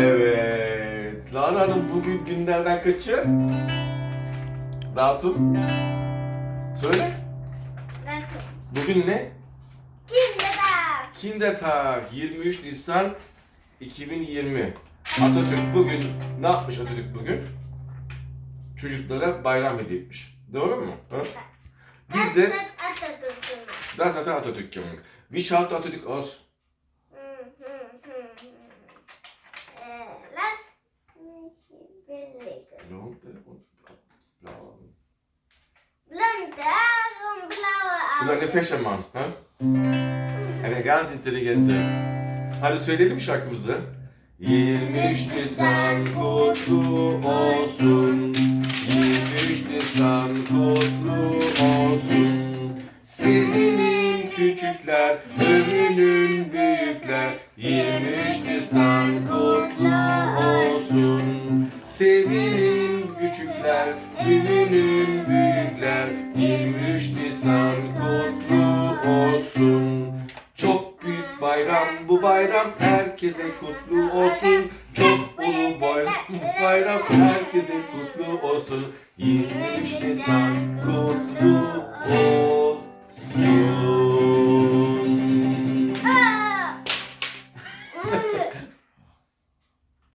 Evet. Lara Hanım bugün günlerden kaçı? Datum? Söyle. Nasıl? Bugün ne? Kindertag. Kindertag 23 Nisan 2020. Atatürk bugün ne yapmış Atatürk bugün? Çocuklara bayram hediye etmiş. Doğru mu? Ha? Biz de. Das hat Atatürk gemacht. Wie schaut Atatürk aus? Und eine. Fächermann. Ha? Eine ganz intelligente. Hadi söyleyelim şarkımızı. 23 Nisan kutlu olsun. 23 Nisan kutlu olsun. Sevinin küçükler, övünün büyükler. 23 Nisan kutlu olsun. Sevinin küçükler, övünün büyükler kutlu olsun. Çok büyük bayram bu bayram herkese kutlu olsun. Çok ulu bayram, bu bayram herkese kutlu olsun. 23 Nisan kutlu olsun.